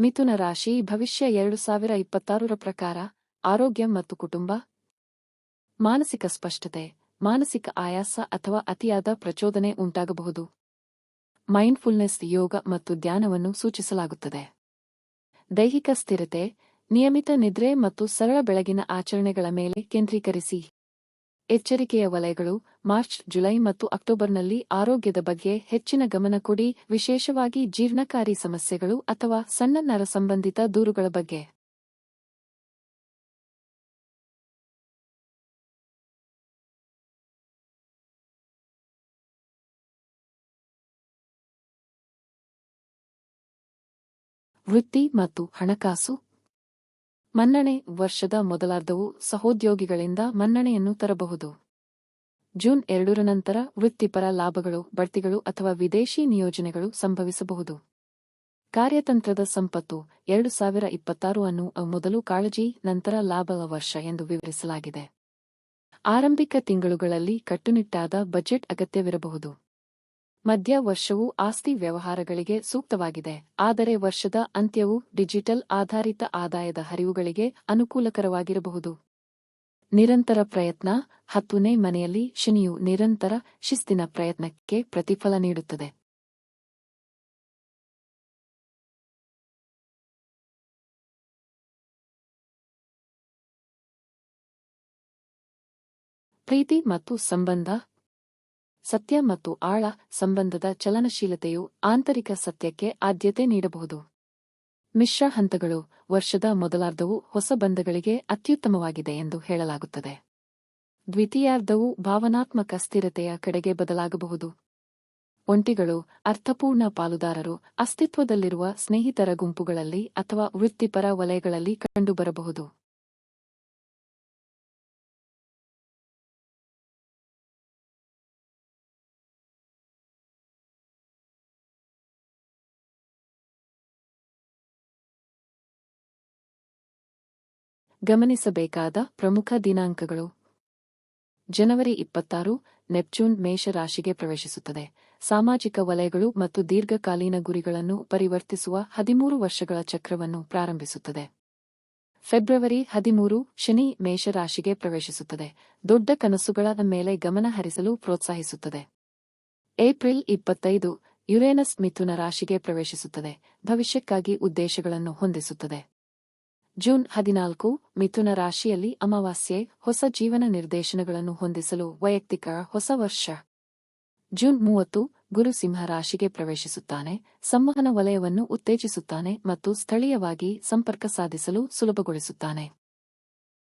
ಮಿಥುನ ರಾಶಿ ಭವಿಷ್ಯ ಎರಡು ಸಾವಿರ ಇಪ್ಪತ್ತಾರರ ಪ್ರಕಾರ, ಆರೋಗ್ಯ ಮತ್ತು ಕುಟುಂಬ. ಮಾನಸಿಕ ಸ್ಪಷ್ಟತೆ, ಮಾನಸಿಕ ಆಯಾಸ ಅಥವಾ ಅತಿಯಾದ ಪ್ರಚೋದನೆ ಉಂಟಾಗಬಹುದು. ಮೈಂಡ್ಫುಲ್ನೆಸ್ ಯೋಗ ಮತ್ತು ಧ್ಯಾನವನ್ನು ಸೂಚಿಸಲಾಗುತ್ತದೆ. ದೈಹಿಕ ಸ್ಥಿರತೆ, ನಿಯಮಿತ ನಿದ್ರೆ ಮತ್ತು ಸರಳ ಬೆಳಗಿನ ಆಚರಣೆಗಳ ಮೇಲೆ ಕೇಂದ್ರೀಕರಿಸಿ. ಎಚ್ಚರಿಕೆಯ ವಲಯಗಳು ಮಾರ್ಚ್, ಜುಲೈ ಮತ್ತು ಅಕ್ಟೋಬರ್ನಲ್ಲಿ ಆರೋಗ್ಯದ ಬಗ್ಗೆ ಹೆಚ್ಚಿನ ಗಮನ ಕೊಡಿ, ವಿಶೇಷವಾಗಿ ಜೀರ್ಣಕಾರಿ ಸಮಸ್ಯೆಗಳು ಅಥವಾ ಸಣ್ಣ ನರ ಸಂಬಂಧಿತ ದೂರುಗಳ ಬಗ್ಗೆ. ವೃತ್ತಿ ಮತ್ತು ಹಣಕಾಸು ಮನ್ನಣೆ ವರ್ಷದ ಮೊದಲಾರ್ಧವು ಸಹೋದ್ಯೋಗಿಗಳಿಂದ ಮನ್ನಣೆಯನ್ನು ತರಬಹುದು. ಜೂನ್ ಎರಡರ ನಂತರ ವೃತ್ತಿಪರ ಲಾಭಗಳು, ಬಡ್ತಿಗಳು ಅಥವಾ ವಿದೇಶಿ ನಿಯೋಜನೆಗಳು ಸಂಭವಿಸಬಹುದು. ಕಾರ್ಯತಂತ್ರದ ಸಂಪತ್ತು ಎರಡು ಸಾವಿರ ಇಪ್ಪತ್ತಾರು ಅನ್ನು ಮೊದಲು ಕಾಳಜಿ, ನಂತರ ಲಾಭದ ವರ್ಷ ಎಂದು ವಿವರಿಸಲಾಗಿದೆ. ಆರಂಭಿಕ ತಿಂಗಳುಗಳಲ್ಲಿ ಕಟ್ಟುನಿಟ್ಟಾದ ಬಜೆಟ್ ಅಗತ್ಯವಿರಬಹುದು. ಮಧ್ಯ ವರ್ಷವು ಆಸ್ತಿ ವ್ಯವಹಾರಗಳಿಗೆ ಸೂಕ್ತವಾಗಿದೆ, ಆದರೆ ವರ್ಷದ ಅಂತ್ಯವು ಡಿಜಿಟಲ್ ಆಧಾರಿತ ಆದಾಯದ ಹರಿವುಗಳಿಗೆ ಅನುಕೂಲಕರವಾಗಿರಬಹುದು. ನಿರಂತರ ಪ್ರಯತ್ನ, ಹತ್ತನೇ ಮನೆಯಲ್ಲಿ ಶನಿಯು ನಿರಂತರ ಶಿಸ್ತಿನ ಪ್ರಯತ್ನಕ್ಕೆ ಪ್ರತಿಫಲ ನೀಡುತ್ತದೆ. ಪ್ರೀತಿ ಮತ್ತು ಸಂಬಂಧ ಸತ್ಯ ಮತ್ತು ಆಳ ಸಂಬಂಧದ ಚಲನಶೀಲತೆಯು ಆಂತರಿಕ ಸತ್ಯಕ್ಕೆ ಆದ್ಯತೆ ನೀಡಬಹುದು. ಮಿಶ್ರ ಹಂತಗಳು ವರ್ಷದ ಮೊದಲಾರ್ಧವು ಹೊಸ ಬಂಧಗಳಿಗೆ ಅತ್ಯುತ್ತಮವಾಗಿದೆ ಎಂದು ಹೇಳಲಾಗುತ್ತದೆ. ದ್ವಿತೀಯಾರ್ಧವು ಭಾವನಾತ್ಮಕ ಸ್ಥಿರತೆಯ ಕಡೆಗೆ ಬದಲಾಗಬಹುದು. ಒಂಟಿಗಳು ಅರ್ಥಪೂರ್ಣ ಪಾಲುದಾರರು ಅಸ್ತಿತ್ವದಲ್ಲಿರುವ ಸ್ನೇಹಿತರ ಗುಂಪುಗಳಲ್ಲಿ ಅಥವಾ ವೃತ್ತಿಪರ ವಲಯಗಳಲ್ಲಿ ಕಂಡುಬರಬಹುದು. ಗಮನಿಸಬೇಕಾದ ಪ್ರಮುಖ ದಿನಾಂಕಗಳು. ಜನವರಿ ಇಪ್ಪತ್ತಾರು, ನೆಪ್ಚೂನ್ ಮೇಷರಾಶಿಗೆ ಪ್ರವೇಶಿಸುತ್ತದೆ. ಸಾಮಾಜಿಕ ವಲಯಗಳು ಮತ್ತು ದೀರ್ಘಕಾಲೀನ ಗುರಿಗಳನ್ನು ಪರಿವರ್ತಿಸುವ ಹದಿಮೂರು ವರ್ಷಗಳ ಚಕ್ರವನ್ನು ಪ್ರಾರಂಭಿಸುತ್ತದೆ. ಫೆಬ್ರವರಿ ಹದಿಮೂರು, ಶನಿ ಮೇಷರಾಶಿಗೆ ಪ್ರವೇಶಿಸುತ್ತದೆ. ದೊಡ್ಡ ಕನಸುಗಳ ಮೇಲೆ ಗಮನ ಹರಿಸಲು ಪ್ರೋತ್ಸಾಹಿಸುತ್ತದೆ. ಏಪ್ರಿಲ್ ಇಪ್ಪತ್ತೈದು, ಯುರೇನಸ್ ಮಿಥುನ ರಾಶಿಗೆ ಪ್ರವೇಶಿಸುತ್ತದೆ. ಭವಿಷ್ಯಕ್ಕಾಗಿ ಉದ್ದೇಶಗಳನ್ನು ಹೊಂದಿಸುತ್ತದೆ. ಜೂನ್ ಹದಿನಾಲ್ಕು, ಮಿಥುನ ರಾಶಿಯಲ್ಲಿ ಅಮಾವಾಸ್ಯೆ, ಹೊಸ ಜೀವನ ನಿರ್ದೇಶನಗಳನ್ನು ಹೊಂದಿಸಲು ವೈಯಕ್ತಿಕ ಹೊಸ ವರ್ಷ. ಜೂನ್ ಮೂವತ್ತು, ಗುರು ಸಿಂಹ ರಾಶಿಗೆ ಪ್ರವೇಶಿಸುತ್ತಾನೆ, ಸಂವಹನ ವಲಯವನ್ನು ಉತ್ತೇಜಿಸುತ್ತಾನೆ ಮತ್ತು ಸ್ಥಳೀಯವಾಗಿ ಸಂಪರ್ಕ ಸಾಧಿಸಲು ಸುಲಭಗೊಳಿಸುತ್ತಾನೆ.